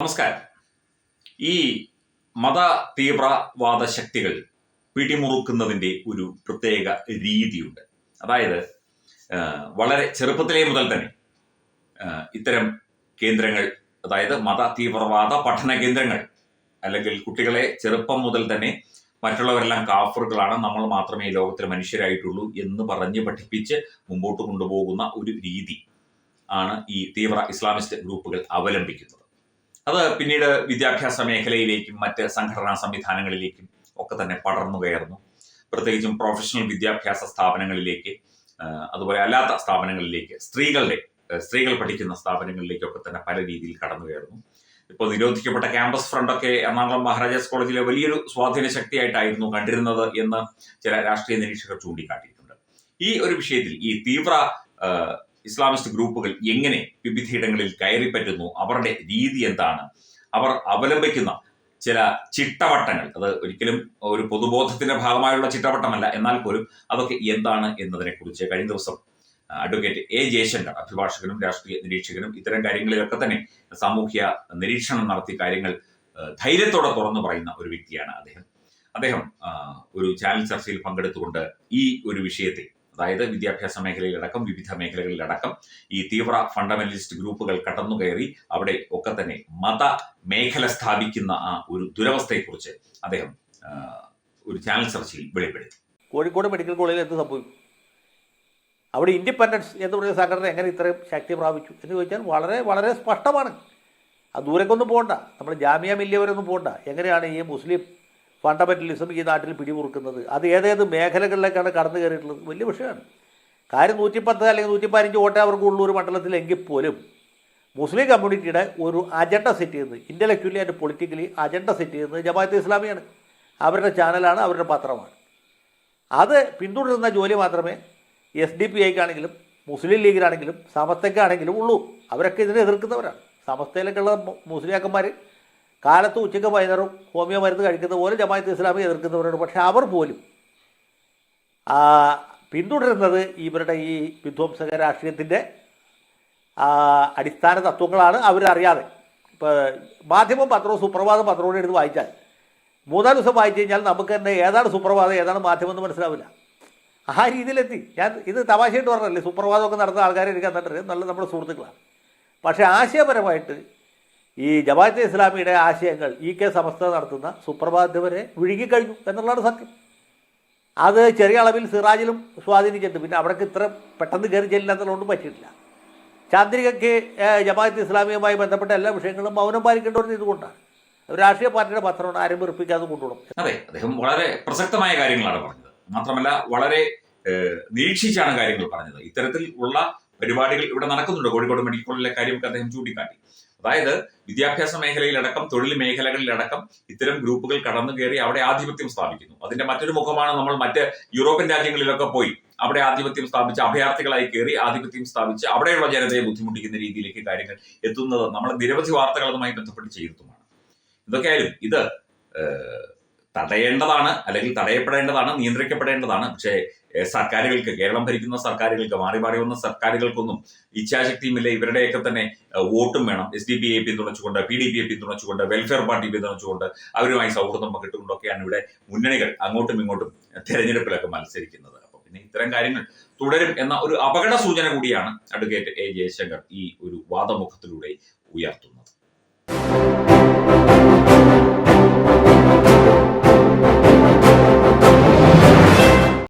നമസ്കാരം. ഈ മത തീവ്രവാദ ശക്തികൾ പിടിമുറുക്കുന്നതിന്റെ ഒരു പ്രത്യേക രീതിയുണ്ട്. അതായത് വളരെ ചെറുപ്പത്തിലേ മുതൽ തന്നെ ഇത്തരം കേന്ദ്രങ്ങൾ അതായത് മത തീവ്രവാദ പഠന കേന്ദ്രങ്ങൾ അല്ലെങ്കിൽ കുട്ടികളെ ചെറുപ്പം മുതൽ തന്നെ മറ്റുള്ളവരെല്ലാം കാഫറുകളാണ് നമ്മൾ മാത്രമേ ഈ ലോകത്തിൽ മനുഷ്യരായിട്ടുള്ളൂ എന്ന് പറഞ്ഞ് പഠിപ്പിച്ച് മുമ്പോട്ട് കൊണ്ടുപോകുന്ന ഒരു രീതി ആണ് ഈ തീവ്ര ഇസ്ലാമിസ്റ്റ് ഗ്രൂപ്പുകൾ അവലംബിക്കുന്നത്. അത് പിന്നീട് വിദ്യാഭ്യാസ മേഖലയിലേക്കും മറ്റ് സംഘടനാ സംവിധാനങ്ങളിലേക്കും ഒക്കെ തന്നെ പടർന്നു കയറുന്നു. പ്രത്യേകിച്ചും പ്രൊഫഷണൽ വിദ്യാഭ്യാസ സ്ഥാപനങ്ങളിലേക്ക് അതുപോലെ അല്ലാത്ത സ്ഥാപനങ്ങളിലേക്ക് സ്ത്രീകളുടെ സ്ത്രീകൾ പഠിക്കുന്ന സ്ഥാപനങ്ങളിലേക്കൊക്കെ തന്നെ പല രീതിയിൽ കടന്നു കയറുന്നു. ഇപ്പോൾ നിരോധിക്കപ്പെട്ട ക്യാമ്പസ് ഫ്രണ്ടൊക്കെ എറണാകുളം മഹാരാജാസ് കോളേജിലെ വലിയൊരു സ്വാധീന ശക്തിയായിട്ടായിരുന്നു കണ്ടിരുന്നത് എന്ന് ചില രാഷ്ട്രീയ നിരീക്ഷകർ ചൂണ്ടിക്കാട്ടിയിട്ടുണ്ട്. ഈ ഒരു വിഷയത്തിൽ ഈ തീവ്ര ഇസ്ലാമിസ്റ്റ് ഗ്രൂപ്പുകൾ എങ്ങനെ വിവിധയിടങ്ങളിൽ കയറിപ്പറ്റുന്നു അവരുടെ രീതി എന്താണ്? അവർ അവലംബിക്കുന്ന ചില ചിട്ടവട്ടങ്ങൾ അത് ഒരിക്കലും ഒരു പൊതുബോധത്തിന്റെ ഭാഗമായുള്ള ചിട്ടവട്ടമല്ല എന്നാൽ പോലും അതൊക്കെ എന്താണ് എന്നതിനെ കുറിച്ച് കഴിഞ്ഞ ദിവസം അഡ്വക്കേറ്റ് എ ജയശങ്കർ അഭിഭാഷകനും രാഷ്ട്രീയ നിരീക്ഷകനും ഇത്തരം കാര്യങ്ങളിലൊക്കെ തന്നെ സാമൂഹ്യ നിരീക്ഷണം നടത്തി കാര്യങ്ങൾ ധൈര്യത്തോടെ തുറന്നു പറയുന്ന ഒരു വ്യക്തിയാണ് അദ്ദേഹം. അദ്ദേഹം ഒരു ചാനൽ ചർച്ചയിൽ പങ്കെടുത്തുകൊണ്ട് ഈ ഒരു വിഷയത്തെ അതായത് വിദ്യാഭ്യാസ മേഖലയിലടക്കം വിവിധ മേഖലകളിലടക്കം ഈ തീവ്ര ഫണ്ടമെന്റലിസ്റ്റ് ഗ്രൂപ്പുകൾ കടന്നു കയറി അവിടെ ഒക്കെ തന്നെ മത മേഖല സ്ഥാപിക്കുന്ന ആ ഒരു ദുരവസ്ഥയെക്കുറിച്ച് അദ്ദേഹം ഒരു ചാനൽ ചർച്ചയിൽ വെളിപ്പെടുത്തി. കോഴിക്കോട് മെഡിക്കൽ കോളേജിൽ എന്ത് സംഭവിക്കും? അവിടെ ഇൻഡിപെൻഡൻസ് എന്ന് പറയുന്ന സംഘടന എങ്ങനെ ഇത്രയും ശക്തി പ്രാപിച്ചു എന്ന് ചോദിച്ചാൽ വളരെ വളരെ സ്പഷ്ടമാണ്. ആ ദൂരക്കൊന്നും പോകണ്ട നമ്മൾ ജാമ്യ മില്യവരൊന്നും വരെ പോകണ്ട എങ്ങനെയാണ് ഈ മുസ്ലിം ഫണ്ടമെന്റലിസം ഈ നാട്ടിൽ പിടിമുറുക്കുന്നത്. അത് ഏതേത് മേഖലകളിലേക്കാണ് കടന്നു കയറിയിട്ടുള്ളത്? വലിയ വിഷയമാണ്. കാര്യം നൂറ്റിപ്പത്ത് അല്ലെങ്കിൽ നൂറ്റി പതിനഞ്ച് വോട്ടേ അവർക്ക് ഉള്ള ഒരു മണ്ഡലത്തിലെങ്കിൽ പോലും മുസ്ലിം കമ്മ്യൂണിറ്റിയുടെ ഒരു അജണ്ട സെറ്റ് ചെയ്യുന്നത് intellectually and politically agenda set ചെയ്യുന്നത് ജമാഅത്ത് ഇസ്ലാമിയാണ്. അവരുടെ ചാനലാണ് അവരുടെ പത്രമാണ്. അത് പിന്തുടരുന്ന ജോലി മാത്രമേ എസ് ഡി പി ഐക്കാണെങ്കിലും മുസ്ലിം ലീഗിനാണെങ്കിലും സമസ്തയ്ക്കാണെങ്കിലും ഉള്ളൂ. അവരൊക്കെ ഇതിനെ എതിർക്കുന്നവരാണ്. സമസ്തയിലേക്കുള്ള മുസ്ലിം മുസ്ലിയാക്കന്മാർ കാലത്ത് ഉച്ചയ്ക്ക് വൈകുന്നേരം ഹോമിയോ മരുന്ന് കഴിക്കുന്ന പോലെ ജമാഅത്ത് ഇസ്ലാമി എതിർക്കുന്നവരുണ്ട്. പക്ഷേ അവർ പോലും പിന്തുടരുന്നത് ഇവരുടെ ഈ വിധ്വംസക രാഷ്ട്രീയത്തിന്റെ അടിസ്ഥാന തത്വങ്ങളാണ് അവരറിയാതെ. ഇപ്പോൾ മാധ്യമം പത്രവും സുപ്രഭാതം പത്രവും എടുത്ത് വായിച്ചാൽ മൂന്നാൽ ദിവസം വായിച്ചു കഴിഞ്ഞാൽ നമുക്ക് തന്നെ ഏതാണ് സുപ്രഭാതം ഏതാണ് മാധ്യമം എന്ന് മനസ്സിലാവില്ല. ആ രീതിയിലെത്തി. ഞാൻ ഇത് തമാശയായിട്ട് പറഞ്ഞല്ലേ സുപ്രഭാതമൊക്കെ നടന്ന ആൾക്കാരെ എനിക്ക് തന്നിട്ട് നല്ല നമ്മുടെ സുഹൃത്തുക്കളാണ്. പക്ഷേ ആശയപരമായിട്ട് ഈ ജമാഅത്തെ ഇസ്ലാമിയുടെ ആശയങ്ങൾ ഇ കെ സമസ്ത നടത്തുന്ന സുപ്രഭാതം വരെ വിഴുങ്ങിക്കഴിഞ്ഞു എന്നുള്ളതാണ് സത്യം. അത് ചെറിയ അളവിൽ സിറാജിലും സ്വാധീനിച്ചിട്ടുണ്ട്. പിന്നെ അവിടേക്ക് ഇത്ര പെട്ടെന്ന് കയറി ചെല്ലില്ല ചെല്ലില്ലാത്തതുകൊണ്ടും പറ്റിയിട്ടില്ല. ചാന്ദ്രികയ്ക്ക് ജമാഅത്ത് ഇസ്ലാമിയുമായി ബന്ധപ്പെട്ട എല്ലാ വിഷയങ്ങളും മൗനം പാലിക്കേണ്ടവരുന്നത് ഇതുകൊണ്ടാണ്. രാഷ്ട്രീയ പാർട്ടിയുടെ പത്രമാണ് ആരും വെറുപ്പിക്കാതെ കൊണ്ടുപോകണം. അതെ അദ്ദേഹം വളരെ പ്രസക്തമായ കാര്യങ്ങളാണ് പറഞ്ഞത്. മാത്രമല്ല വളരെ നിരീക്ഷിച്ചാണ് കാര്യങ്ങൾ പറഞ്ഞത്. ഇത്തരത്തിൽ ഉള്ള പരിപാടികൾ ഇവിടെ നടക്കുന്നുണ്ട്. കോഴിക്കോട് മെഡിക്കൽ കോളേജിലെ കാര്യമൊക്കെ അദ്ദേഹം ചൂണ്ടിക്കാട്ടി. അതായത് വിദ്യാഭ്യാസ മേഖലയിലടക്കം തൊഴിൽ മേഖലകളിലടക്കം ഇത്തരം ഗ്രൂപ്പുകൾ കടന്നു കയറി അവിടെ ആധിപത്യം സ്ഥാപിക്കുന്നു. അതിന്റെ മറ്റൊരു മുഖമാണ് നമ്മൾ മറ്റ് യൂറോപ്യൻ രാജ്യങ്ങളിലൊക്കെ പോയി അവിടെ ആധിപത്യം സ്ഥാപിച്ച് അഭയാർത്ഥികളായി കയറി ആധിപത്യം സ്ഥാപിച്ച് അവിടെയുള്ള ജനതയെ ബുദ്ധിമുട്ടിക്കുന്ന രീതിയിലേക്ക് കാര്യങ്ങൾ എത്തുന്നത് നമ്മൾ നിരവധി വാർത്തകളുമായി ബന്ധപ്പെട്ട് ചെയ്തിട്ടുമാണ്. ഇതൊക്കെയായാലും ഇത് തടയേണ്ടതാണ് അല്ലെങ്കിൽ തടയപ്പെടേണ്ടതാണ് നിയന്ത്രിക്കപ്പെടേണ്ടതാണ്. പക്ഷേ സർക്കാരുകൾക്ക് കേരളം ഭരിക്കുന്ന സർക്കാരുകൾക്ക് മാറി മാറി വന്ന സർക്കാരുകൾക്കൊന്നും ഇച്ഛാശക്തിയുമില്ല ഇവരുടെയൊക്കെ തന്നെ വോട്ടും വേണം. എസ് ഡി പി എ പിന്തുണച്ചുകൊണ്ട് പി ഡി പി എ പിന്തുണച്ചുകൊണ്ട് വെൽഫെയർ പാർട്ടി പിന്തുണച്ചുകൊണ്ട് അവരുമായി സൗഹൃദം പങ്കിട്ടുകൊണ്ടൊക്കെയാണ് ഇവിടെ മുന്നണികൾ അങ്ങോട്ടും ഇങ്ങോട്ടും തെരഞ്ഞെടുപ്പിലൊക്കെ മത്സരിക്കുന്നത്. അപ്പൊ പിന്നെ ഇത്തരം കാര്യങ്ങൾ തുടരും എന്ന ഒരു അപകട സൂചന കൂടിയാണ് അഡ്വക്കേറ്റ് എ ജയശങ്കർ ഈ ഒരു വാദമുഖത്തിലൂടെ ഉയർത്തുന്നത്.